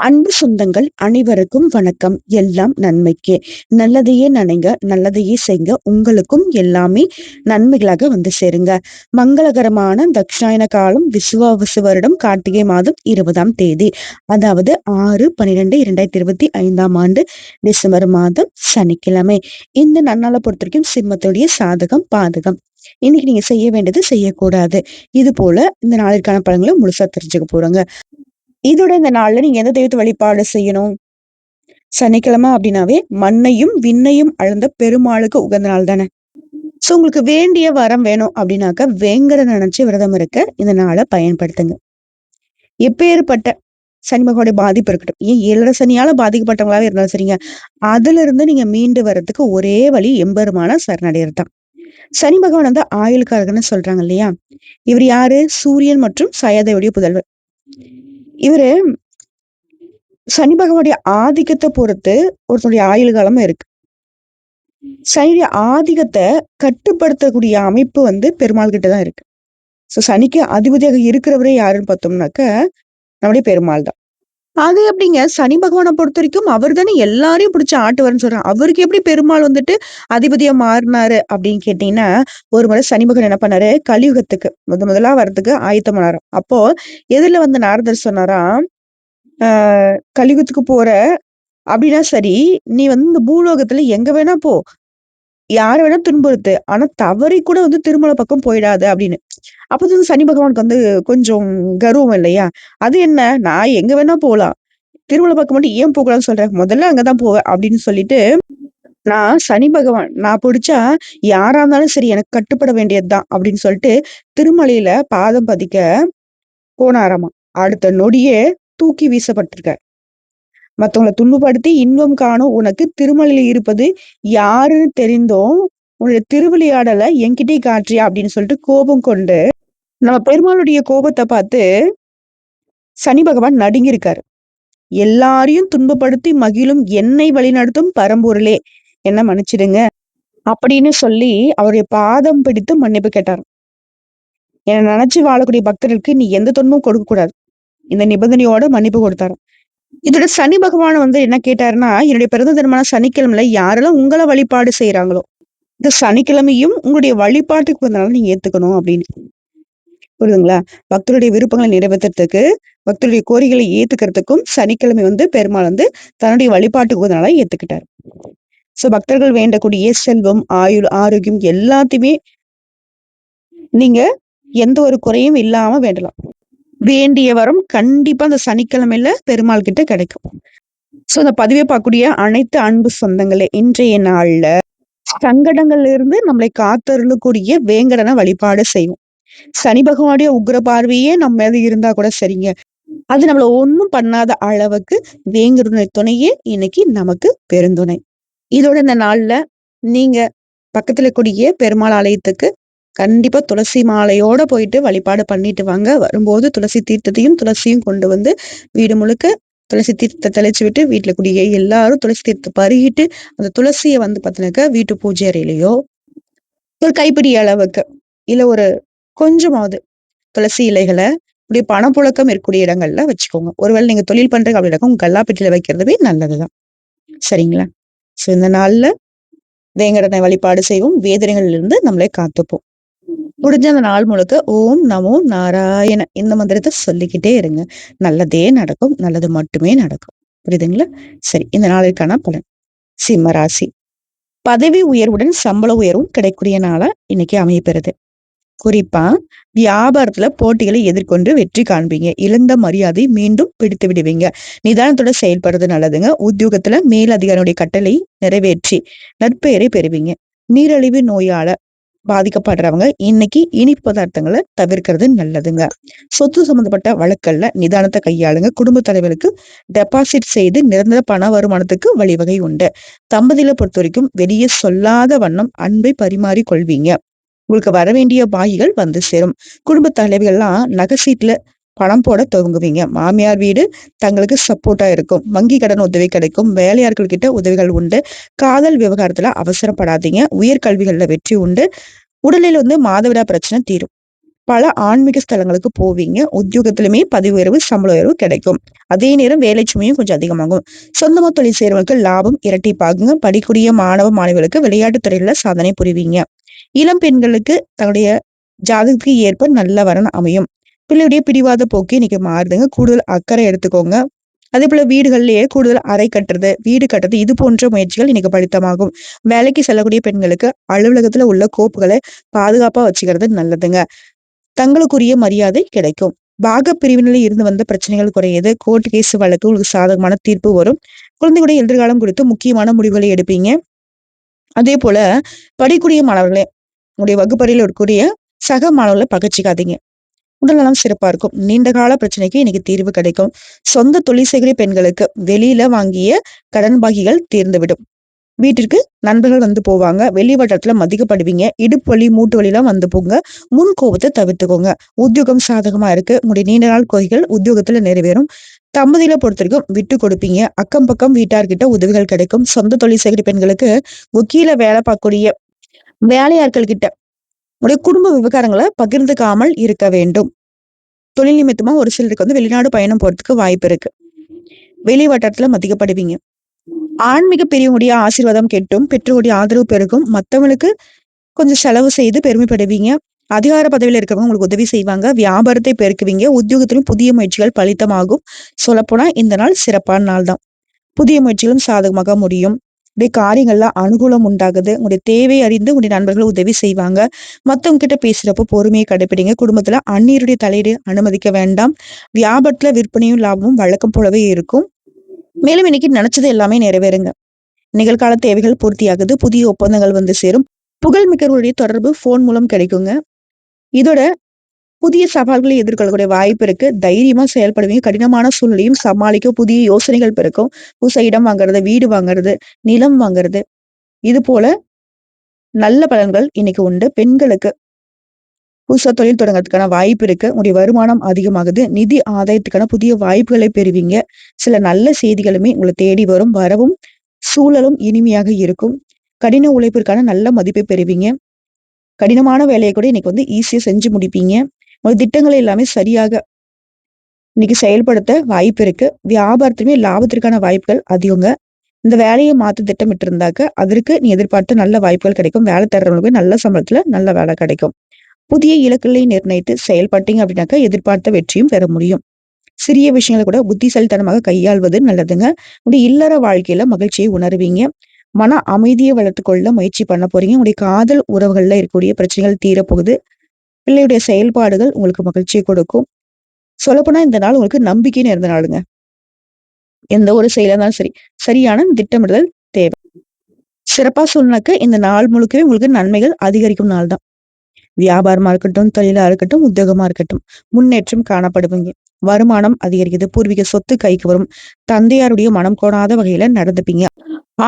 அன்பு சொந்தங்கள் அனைவருக்கும் வணக்கம். எல்லாம் நன்மைக்கே. நல்லதையே நினைங்க நல்லதையே செய்ங்க. உங்களுக்கும் எல்லாமே நன்மைகளாக வந்து சேருங்க. மங்களகரமான தட்சிணாயன காலம் விசுவாவசு வருடம் கார்த்திகை மாதம் இருபதாம் தேதி. அதாவது ஆறு பன்னிரெண்டு இரண்டாயிரத்தி இருபத்தி ஐந்தாம் ஆண்டு டிசம்பர் மாதம் சனிக்கிழமை. இந்த நன்னாளை பொறுத்த வரைக்கும் சிம்மத்துடைய சாதகம் பாதகம். இன்னைக்கு நீங்க செய்ய வேண்டியது செய்யக்கூடாது. இது போல இந்த நாளிற்கான பழங்களை முழுசா தெரிஞ்சுக்க போறோங்க. இதோட இந்த நாள்ல நீங்க எந்த தெய்வத்தை வழிபாடு செய்யணும்? சனிக்கிழமை அப்படின்னாவே மண்ணையும் விண்ணையும் அளந்த பெருமாளுக்கு உகந்த நாள் தானே. சோ உங்களுக்கு வேண்டிய வரம் வேணும் அப்படின்னாக்க வேங்கட நினைச்சு விரதம் இருக்க இந்த நாளை பயன்படுத்துங்க. எப்பேற்பட்ட சனி பகவானுடைய பாதிப்பு இருக்கட்டும். ஏன் ஏழரை சனியால பாதிக்கப்பட்டவங்களாவே இருந்தாலும் சரிங்க. அதுல இருந்து நீங்க மீண்டு வர்றதுக்கு ஒரே வழி எம்பெருமான சரணடையர் தான் சனி பகவான் வந்து ஆயுளுக்காரகன்னு சொல்றாங்க இல்லையா? இவர் யாரு? சூரியன் மற்றும் சயதேவுடைய புதல்வர். இவரு சனி பகவானுடைய ஆதிக்கத்தை பொறுத்து ஒருத்தருடைய ஆயுள் காலம் இருக்கு. சனியுடைய ஆதிக்கத்தை கட்டுப்படுத்தக்கூடிய அமைப்பு வந்து பெருமாள் கிட்ட தான் இருக்கு. சோ சனிக்கு அதிபதியாக இருக்கிறவரே யாருன்னு பார்த்தோம்னாக்க நம்முடைய பெருமாள் தான். அது எப்படிங்க? சனி பகவானை பொறுத்த வரைக்கும் அவர் தானே எல்லாரையும் பிடிச்ச ஆட்டுவார்னு சொல்றாரு. அவருக்கு எப்படி பெருமாள் வந்துட்டு அதிபதியா மாறினாரு அப்படின்னு கேட்டீங்கன்னா ஒரு முறை சனி பகவான் என்ன பண்ணாரு? கலியுகத்துக்கு முத முதலா வர்றதுக்கு ஆயத்தம் அப்போ எதிரில வந்து நாரதர் சொன்னாராம் ஆஹ் கலியுகத்துக்கு போற அப்படின்னா சரி நீ வந்து இந்த பூலோகத்துல எங்க வேணா போ. யாரை வேணா துன்புறுத்து. ஆனா தவறி கூட வந்து திருமலை பக்கம் போயிடாது அப்படின்னு. அப்ப வந்து சனி பகவானுக்கு வந்து கொஞ்சம் கர்வம் இல்லையா? அது என்ன? நான் எங்க வேணா போகலாம் திருமலை பக்கம் மட்டும் ஏன் போகலாம்னு சொல்றேன் முதல்ல அங்கதான் போவேன் அப்படின்னு சொல்லிட்டு நான் சனி பகவான் நான் பிடிச்சா யாரா இருந்தாலும் சரி எனக்கு கட்டுப்பட வேண்டியதுதான் அப்படின்னு சொல்லிட்டு திருமலையில பாதம் பதிக்க போனாராமா. அடுத்த நொடியே தூக்கி வீசப்பட்டிருக்க மற்றவங்களை துன்பப்படுத்தி இன்பம் காணும் உனக்கு திருமலையில இருப்பது யாருன்னு தெரிந்தோம் உன்னுடைய திருவிளையாடலை என்கிட்டே காற்றியா அப்படின்னு சொல்லிட்டு கோபம் கொண்டு நம்ம பெருமாளுடைய கோபத்தை பார்த்து சனி பகவான் நடுங்கியிருக்காரு. எல்லாரையும் துன்பப்படுத்தி மகிழும் என்னை வழிநடத்தும் பரம்பொருளே என்ன மன்னிச்சிடுங்க அப்படின்னு சொல்லி அவருடைய பாதம் பிடித்து மன்னிப்பு கேட்டார் என்னை நினைச்சு வாழக்கூடிய பக்தர்களுக்கு நீ எந்த துன்பமும் கொடுக்க கூடாது. இந்த நிபந்தனையோட மன்னிப்பு கொடுத்தாரு இதோட சனி பகவான் வந்து என்ன கேட்டாருன்னா என்னுடைய பிறந்த தினமான சனிக்கிழமையில யாரெல்லாம் உங்களை வழிபாடு செய்யறாங்களோ இந்த சனிக்கிழமையும் உங்களுடைய வழிபாட்டுக்கு வந்தாலும் நீங்க ஏத்துக்கணும் அப்படின்னு. புரியுதுங்களா? பக்தருடைய விருப்பங்களை நிறைவேற்றுறதுக்கு பக்தருடைய கோரிக்கைகளை ஏத்துக்கிறதுக்கும் சனிக்கிழமை வந்து பெருமாள் வந்து தன்னுடைய வழிபாட்டுக்கு வந்தனால ஏத்துக்கிட்டாரு. சோ பக்தர்கள் வேண்டக்கூடிய செல்வம் ஆயுள் ஆரோக்கியம் எல்லாத்தையுமே நீங்க எந்த ஒரு குறையும் இல்லாம வேண்டலாம். வேண்டிய வரம் கண்டிப்பா அந்த சனிக்கிழமையில பெருமாள் கிட்ட கிடைக்கும். சோ அந்த பதிவை பார்க்கக்கூடிய அனைத்து அன்பு சொந்தங்களே இன்றைய நாள்ல சங்கடங்கள்ல இருந்து நம்மளை காத்தருளக்கூடிய வேங்கடனை வழிபாடு செய்வோம். சனி பகவானுடைய உக்ர பார்வையே நம்ம மேல இருந்தா கூட சரிங்க. அது நம்மள ஒண்ணும் பண்ணாத அளவுக்கு வேங்கடனை துணையே இன்னைக்கு நமக்கு பெருந்துணை. இதோட இந்த நாள்ல நீங்க பக்கத்துல கூடிய பெருமாள் ஆலயத்துக்கு கண்டிப்பாக துளசி மாலையோட போயிட்டு வழிபாடு பண்ணிட்டு வாங்க. வரும்போது துளசி தீர்த்தத்தையும் துளசியும் கொண்டு வந்து வீடு முழுக்க துளசி தீர்த்தத்தை தெளிச்சு விட்டு வீட்டில் குடிய. எல்லாரும் துளசி தீர்த்தத்தை பருகிட்டு அந்த துளசியை வந்து பார்த்தினாக்கா வீட்டு பூஜை அறையிலையோ ஒரு கைப்பிடி அளவுக்கு இல்லை ஒரு கொஞ்சமாவது துளசி இலைகளை இப்படி பணப்புழக்கம் இருக்கக்கூடிய இடங்கள்ல வச்சுக்கோங்க. ஒருவேளை நீங்க தொழில் பண்றீங்க அப்படின்னா உங்க கல்லாப்பெட்டியில வைக்கிறதுவே நல்லதுதான். சரிங்களா? ஸோ இந்த நாள்ல வேங்கடனை வழிபாடு செய்வோம். வேதனைகள்ல இருந்து நம்மளை காத்துப்போம். முடிஞ்ச அந்த நாள் முழுக்க ஓம் நமோ நாராயண இந்த மந்திரத்தை சொல்லிக்கிட்டே இருங்க. நல்லதே நடக்கும் நல்லது மட்டுமே நடக்கும். புரியுதுங்களா? சரி இந்த நாளிற்கான பலன். சிம்ம ராசி. பதவி உயர்வுடன் சம்பள உயர்வும் கிடைக்கூடிய நாளா இன்னைக்கு அமையப்பெறுது. குறிப்பா வியாபாரத்துல போட்டிகளை எதிர்கொண்டு வெற்றி காண்பீங்க. இழந்த மரியாதை மீண்டும் பிடித்து விடுவீங்க. நிதானத்தோட செயல்படுறது நல்லதுங்க. உத்தியோகத்துல மேலதிகாரியுடைய கட்டளை நிறைவேற்றி நற்பெயரை பெறுவீங்க. நீரழிவு நோயால பாதிக்கப்படுறவங்க இன்னைக்கு இனிப்பு பதார்த்தங்களை தவிர்க்கிறது நல்லதுங்க. சொத்து சம்பந்தப்பட்ட வழக்கல்ல நிதானத்தை கையாளுங்க. குடும்ப தலைவருக்கு டெபாசிட் செய்து நிரந்தர பண வருமானத்துக்கு வழிவகை உண்டு. தம்பதியில பொறுத்த வரைக்கும் வெளியே சொல்லாத வண்ணம் அன்பை பரிமாறி கொள்வீங்க. உங்களுக்கு வர வேண்டிய பாகிகள் வந்து சேரும். குடும்ப தலைவிகள்லாம் நகைசீட்டுல பணம் போட துவங்குவீங்க. மாமியார் வீடு தங்களுக்கு சப்போர்ட்டா இருக்கும். வங்கி கடன் உதவி கிடைக்கும். வேலையாட்கள் கிட்ட உதவிகள் உண்டு. காதல் விவகாரத்துல அவசரப்படாதீங்க. உயர்கல்விகள்ல வெற்றி உண்டு. உடலில் வந்து மாதவிடா பிரச்சனை தீரும். பல ஆன்மீக ஸ்தலங்களுக்கு போவீங்க. உத்தியோகத்திலுமே பதிவு உயர்வு சம்பள உயர்வு கிடைக்கும். அதே நேரம் வேலை சுமையும் கொஞ்சம் அதிகமாகும். சொந்தமா தொழில் செய்யறவங்களுக்கு லாபம் இரட்டிப்பாகுங்க படிக்கூடிய மாணவ மாணவிகளுக்கு விளையாட்டுத் துறையில சாதனை புரிவீங்க. இளம் பெண்களுக்கு தன்னுடைய ஜாதகத்துக்கு ஏற்ப நல்ல வரன் அமையும். பிள்ளையுடைய பிடிவாத போக்கு இன்னைக்கு மாறுதுங்க. கூடுதல் அக்கறை எடுத்துக்கோங்க. அதே போல வீடுகள்லயே கூடுதல் அறை கட்டுறது வீடு கட்டுறது இது போன்ற முயற்சிகள் இன்னைக்கு படித்தமாகும் வேலைக்கு செல்லக்கூடிய பெண்களுக்கு அலுவலகத்துல உள்ள கோப்புகளை பாதுகாப்பா வச்சுக்கிறது நல்லதுங்க. தங்களுக்குரிய மரியாதை கிடைக்கும். பாக பிரிவினில் இருந்து வந்த பிரச்சனைகள் குறையுது. கோர்ட் கேஸ் வழக்கு உங்களுக்கு சாதகமான தீர்ப்பு வரும். குழந்தைகளுடைய எதிர்காலம் குறித்து முக்கியமான முடிவுகளை எடுப்பீங்க. அதே போல படிக்கூடிய மாணவர்களே உங்களுடைய வகுப்பறையில் இருக்கக்கூடிய சக மாணவர்களை பகச்சிக்காதீங்க. உடல்நலம் சிறப்பா இருக்கும். நீண்ட கால பிரச்சனைக்கு இன்னைக்கு தீர்வு கிடைக்கும். சொந்த தொழில் செய்கிற பெண்களுக்கு வெளியில வாங்கிய கடன் பாகிகள் தீர்ந்துவிடும். வீட்டிற்கு நண்பர்கள் வந்து போவாங்க. வெளி வட்டத்துல மதிக்கப்படுவீங்க. இடுப்பு வலி மூட்டு வலிலாம் வந்து போங்க முன் கோபத்தை தவிர்த்துக்கோங்க. உத்தியோகம் சாதகமா இருக்கு. உங்களுடைய நீண்ட நாள் கோரிகள் உத்தியோகத்துல நிறைவேறும். தம்பதியில பொறுத்த வரைக்கும் விட்டு கொடுப்பீங்க. அக்கம் பக்கம் வீட்டார்கிட்ட உதவிகள் கிடைக்கும். சொந்த தொழில் செய்கிற பெண்களுக்கு வக்கீல வேலை பார்க்கக்கூடிய வேலையாட்கள் கிட்ட உடைய குடும்ப விவகாரங்களை பகிர்ந்துக்காமல் இருக்க வேண்டும். தொழில் நிமித்தமா ஒரு சிலருக்கு வந்து வெளிநாடு பயணம் போறதுக்கு வாய்ப்பு இருக்கு. வெளி வட்டாரத்துல மதிக்கப்படுவீங்க. ஆன்மீக பெரியவங்களுடைய ஆசீர்வாதம் கெட்டும் பெற்றோருடைய ஆதரவு பெருகும் மத்தவங்களுக்கு கொஞ்சம் செலவு செய்து பெருமைப்படுவீங்க. அதிகார பதவியில இருக்கிறவங்க உங்களுக்கு உதவி செய்வாங்க. வியாபாரத்தை பெருக்குவீங்க. உத்தியோகத்திலும் புதிய முயற்சிகள் பலித்தமாகும். சொல்லப்போனா இந்த நாள் சிறப்பான நாள் தான் புதிய முயற்சிகளும் சாதகமாக முடியும். உடைய காரியங்கள்ல அனுகூலம் உண்டாகுது. உங்களுடைய தேவை அறிந்து உங்களுடைய நண்பர்கள் உதவி செய்வாங்க. மத்தவங்க கிட்ட பேசுறப்போ பொறுமையை கடைபிடிங்க குடும்பத்துல அந்நீருடைய தலையீடு அனுமதிக்க வேண்டாம். வியாபாரத்துல விற்பனையும் லாபமும் வழக்கம் போலவே இருக்கும். மேலும் இன்னைக்கு நினைச்சது எல்லாமே நிறைவேறுங்க. நிகழ்கால தேவைகள் பூர்த்தியாகுது. புதிய ஒப்பந்தங்கள் வந்து சேரும். புகழ்மிக்கவருடைய தொடர்பு போன் மூலம் கிடைக்குங்க. இதோட புதிய சவால்களை எதிர்கொள்ளக்கூடிய வாய்ப்பு இருக்கு. தைரியமா செயல்படுவீங்க. கடினமான சூழ்நிலையும் சமாளிக்க புதிய யோசனைகள் பிறக்கும். புதுசா இடம் வாங்குறது வீடு வாங்குறது நிலம் வாங்குறது. இது போல நல்ல பலன்கள் இன்னைக்கு உண்டு. பெண்களுக்கு புதுசா தொழில் தொடங்குறதுக்கான வாய்ப்பு இருக்கு. உங்களுடைய வருமானம் அதிகமாகுது. நிதி ஆதாயத்துக்கான புதிய வாய்ப்புகளை பெறுவீங்க. சில நல்ல செய்திகளுமே உங்களை தேடி வரும். வரவும் சூழலும் இனிமையாக இருக்கும். கடின உழைப்பிற்கான நல்ல மதிப்பை பெறுவீங்க. கடினமான வேலையை கூட இன்னைக்கு வந்து ஈஸியா செஞ்சு முடிப்பீங்க. உங்க திட்டங்களை எல்லாமே சரியாக இன்னைக்கு செயல்படுத்த வாய்ப்பு இருக்கு. வியாபாரத்திலுமே லாபத்திற்கான வாய்ப்புகள் அதிகங்க. இந்த வேலையை மாத்த திட்டமிட்டு இருந்தாக்க அதற்கு நீ எதிர்பார்த்த நல்ல வாய்ப்புகள் கிடைக்கும். வேலை தர்றவங்களுக்கு நல்ல சம்பளத்துல நல்ல வேலை கிடைக்கும். புதிய இலக்குகளை நிர்ணயித்து செயல்பட்டீங்க அப்படின்னாக்கா எதிர்பார்த்த வெற்றியும் பெற முடியும். சிறிய விஷயங்களை கூட புத்திசாலித்தனமாக கையாள்வது நல்லதுங்க. உடைய இல்லற வாழ்க்கையில மகிழ்ச்சியை உணர்வீங்க. மன அமைதியை வளர்த்துக்கொள்ள முயற்சி பண்ண போறீங்க. உங்களுடைய காதல் உறவுகள்ல இருக்கக்கூடிய பிரச்சனைகள் தீரப்போகுது. பிள்ளையுடைய செயல்பாடுகள் உங்களுக்கு மகிழ்ச்சியை கொடுக்கும். சொல்லப்போனா இந்த நாள் உங்களுக்கு நம்பிக்கைன்னு இருந்த நாளுங்க. எந்த ஒரு செயலா இருந்தாலும் சரி சரியான திட்டமிடுதல் தேவை. சிறப்பா சொன்னாக்க இந்த நாள் முழுக்கவே உங்களுக்கு நன்மைகள் அதிகரிக்கும் நாள் தான். வியாபாரமா இருக்கட்டும் தொழிலா இருக்கட்டும் உத்தியோகமா இருக்கட்டும் முன்னேற்றம் காணப்படுவீங்க. வருமானம் அதிகரிக்குது பூர்வீக சொத்து கைக்கு வரும். தந்தையாருடைய மனம் கோணாத வகையில நடந்துப்பீங்க.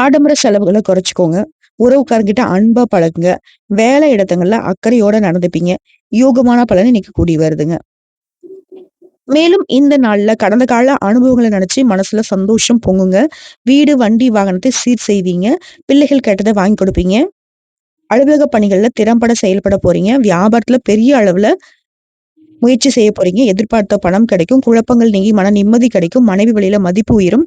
ஆடம்பர செலவுகளை குறைச்சிக்கோங்க. உறவுக்காரங்கிட்ட அன்பா பழகுங்க வேலை இடத்துங்கள்ல அக்கறையோட நடந்துப்பீங்க. யோகமான பலன் இன்னைக்கு கூடி வருதுங்க. மேலும் இந்த நாள்ல கடந்த கால அனுபவங்களை நினைச்சு மனசுல சந்தோஷம் பொங்குங்க. வீடு வண்டி வாகனத்தை சீர் செய்வீங்க. பிள்ளைகள் கேட்டதை வாங்கி கொடுப்பீங்க. அலுவலக பணிகள்ல திறம்பட செயல்பட போறீங்க. வியாபாரத்துல பெரிய அளவுல முயற்சி செய்ய போறீங்க. எதிர்பார்த்த பணம் கிடைக்கும். குழப்பங்கள் நீங்கி மன நிம்மதி கிடைக்கும். மனைவி வழியில மதிப்பு உயரும்.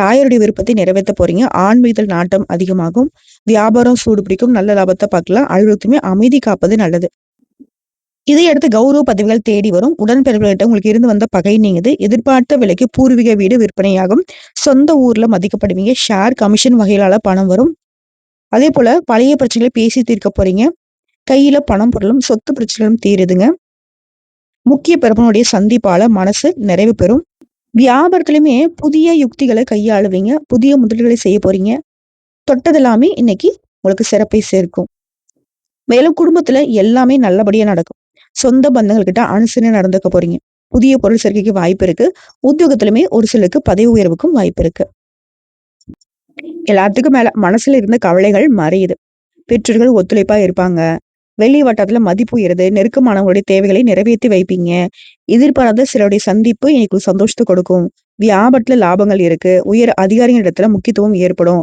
தாயருடைய விருப்பத்தை நிறைவேற்ற போறீங்க. ஆன்மீகத்தில் நாட்டம் அதிகமாகும். வியாபாரம் சூடு பிடிக்கும். நல்ல லாபத்தை பார்க்கலாம். அலுவலகத்துமே அமைதி காப்பது நல்லது. இதையடுத்து கௌரவ பதவிகள் தேடி வரும். உடன்பிறப்புகளிட்ட உங்களுக்கு இருந்து வந்த பகை நீங்குது. எதிர்பார்த்த விலைக்கு பூர்வீக வீடு விற்பனையாகும். சொந்த ஊர்ல மதிக்கப்படுவீங்க. ஷேர் கமிஷன் வகையிலான பணம் வரும். அதே போல பழைய பிரச்சனைகளை பேசி தீர்க்க போறீங்க. கையில பணம் பொருளும் சொத்து பிரச்சனைகளும் தீருதுங்க. முக்கிய பிறப்பனுடைய சந்திப்பால மனசு நிறைவு பெறும். வியாபாரத்திலுமே புதிய யுக்திகளை கையாளுவீங்க. புதிய முதலீடுகளை செய்ய போறீங்க. தொட்டதெல்லாமே இன்னைக்கு உங்களுக்கு சிறப்பை சேர்க்கும். மேலும் குடும்பத்துல எல்லாமே நல்லபடியா நடக்கும். சொந்த பந்தங்கள் கிட்ட அனுசரணை நடந்துக்க போறீங்க. புதிய பொருள் சேர்க்கைக்கு வாய்ப்பு இருக்கு. உத்தியோகத்திலுமே ஒரு சிலருக்கு பதவி உயர்வுக்கும் வாய்ப்பு இருக்கு. எல்லாத்துக்கும் மேல மனசுல இருந்த கவலைகள் மறையுது. பெற்றோர்கள் ஒத்துழைப்பா இருப்பாங்க. வெளி வட்டாரத்துல மதிப்பு உயருது நெருக்கமானவங்களுடைய தேவைகளை நிறைவேற்றி வைப்பீங்க. எதிர்பாராத சிலருடைய சந்திப்பு எனக்கு சந்தோஷத்தை கொடுக்கும். வியாபாரத்துல லாபங்கள் இருக்கு. உயர் அதிகாரிகள் இடத்துல முக்கியத்துவம் ஏற்படும்.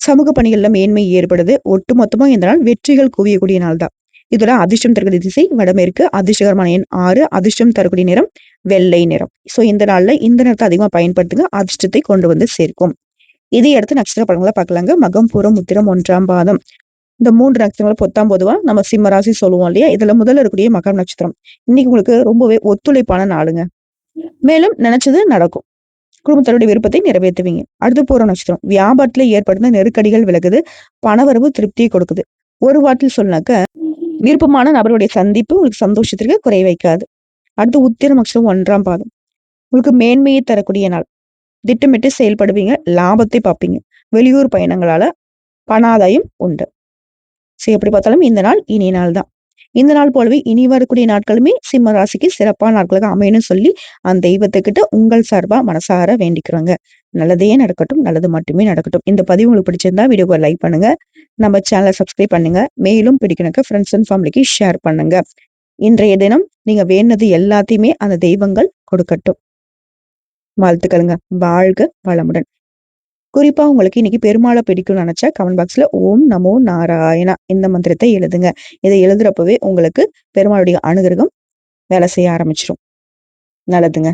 சமூக பணிகள்ல மேன்மை ஏற்படுது. ஒட்டுமொத்தமா இந்த நாள் வெற்றிகள் குவியக்கூடிய நாள் தான். இதுல அதிர்ஷ்டம் தரக்கூடிய திசை வடமேற்கு அதிர்ஷ்டகரமான எண் ஆறு அதிர்ஷ்டம் தரக்கூடிய நிறம் வெள்ளை நிறம். சோ இந்த நாள்ல இந்த நேரத்தை அதிகமா பயன்படுத்துங்க. அதிர்ஷ்டத்தை கொண்டு வந்து சேர்க்கும். இதை அடுத்து நட்சத்திர படங்களை பார்க்கலாங்க. மகம் பூரம் உத்திரம் ஒன்றாம் பாதம். இந்த மூன்று நட்சத்திரங்களை பொத்தாம் பொதுவா நம்ம சிம்ம ராசி சொல்லுவோம் இல்லையா? இதுல முதல்ல இருக்கக்கூடிய மகம் நட்சத்திரம். இன்னைக்கு உங்களுக்கு ரொம்பவே ஒத்துழைப்பான நாளுங்க. மேலும் நினைச்சது நடக்கும். குடும்பத்தருடைய விருப்பத்தை நிறைவேற்றுவீங்க. அடுத்து போற நட்சத்திரம். வியாபாரத்துல ஏற்படுத்த நெருக்கடிகள் விலகுது. பணவரவு திருப்தியை கொடுக்குது. ஒரு வாட்டில் சொன்னாக்க விருப்பமான நபருடைய சந்திப்பு உங்களுக்கு சந்தோஷத்திற்கு குறை வைக்காது. அடுத்து உத்திர நட்சத்திரம் ஒன்றாம் பாதம். உங்களுக்கு மேன்மையை தரக்கூடிய நாள். திட்டமிட்டு செயல்படுவீங்க. லாபத்தை பார்ப்பீங்க. வெளியூர் பயணங்களால பணாதாயம் உண்டு. சரி எப்படி பார்த்தாலும் இந்த நாள் இனிய நாள் தான் இந்த நாள் போலவே இனி வரக்கூடிய நாட்களுமே சிம்ம ராசிக்கு சிறப்பான நாட்களாக அமையணும்னு சொல்லி அந்த தெய்வத்துக்கிட்ட உங்கள் சார்பா மனசார வேண்டிக்கிறோங்க. நல்லதே நடக்கட்டும் நல்லது மட்டுமே நடக்கட்டும். இந்த பதிவு உங்களுக்கு பிடிச்சிருந்தா வீடியோ லைக் பண்ணுங்க. நம்ம சேனலை சப்ஸ்கிரைப் பண்ணுங்க. மேலும் பிடிக்கணுக்க ஃப்ரெண்ட்ஸ் அண்ட் ஃபேமிலிக்கு ஷேர் பண்ணுங்க. இன்றைய தினம் நீங்க வேணது எல்லாத்தையுமே அந்த தெய்வங்கள் கொடுக்கட்டும். வாழ்த்துக்களுங்க. வாழ்க வளமுடன். குறிப்பா உங்களுக்கு இன்னைக்கு பெருமாளை பிடிக்கும்னு நினைச்சா கமெண்ட் பாக்ஸ்ல ஓம் நமோ நாராயணா இந்த மந்திரத்தை எழுதுங்க. இதை எழுதுறப்பவே உங்களுக்கு பெருமாளுடைய அனுகிரகம் வேலை செய்ய ஆரம்பிச்சிடும் நல்லதுங்க.